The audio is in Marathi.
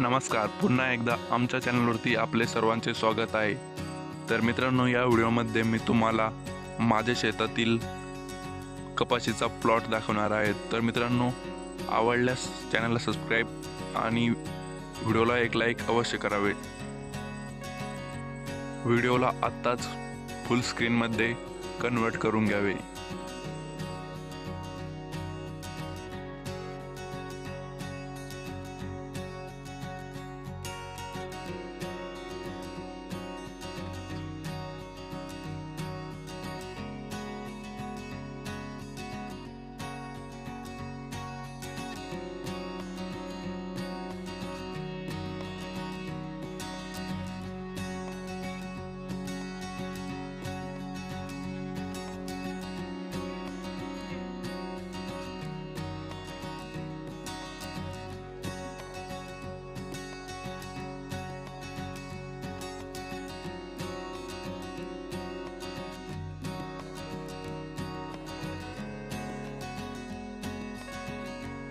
नमस्कार. पुन्हा एकदा आमच्या चॅनलवरती आपले सर्वांचे स्वागत आहे. तर मित्रांनो या व्हिडिओमध्ये मी तुम्हाला माझ्या शेतातील कपाशीचा प्लॉट दाखवणार आहे. तर मित्रांनो आवडल्यास चॅनलला सबस्क्राईब आणि व्हिडिओला एक लाईक अवश्य करावे. व्हिडिओला आत्ताच फुल स्क्रीनमध्ये कन्वर्ट करून घ्यावे.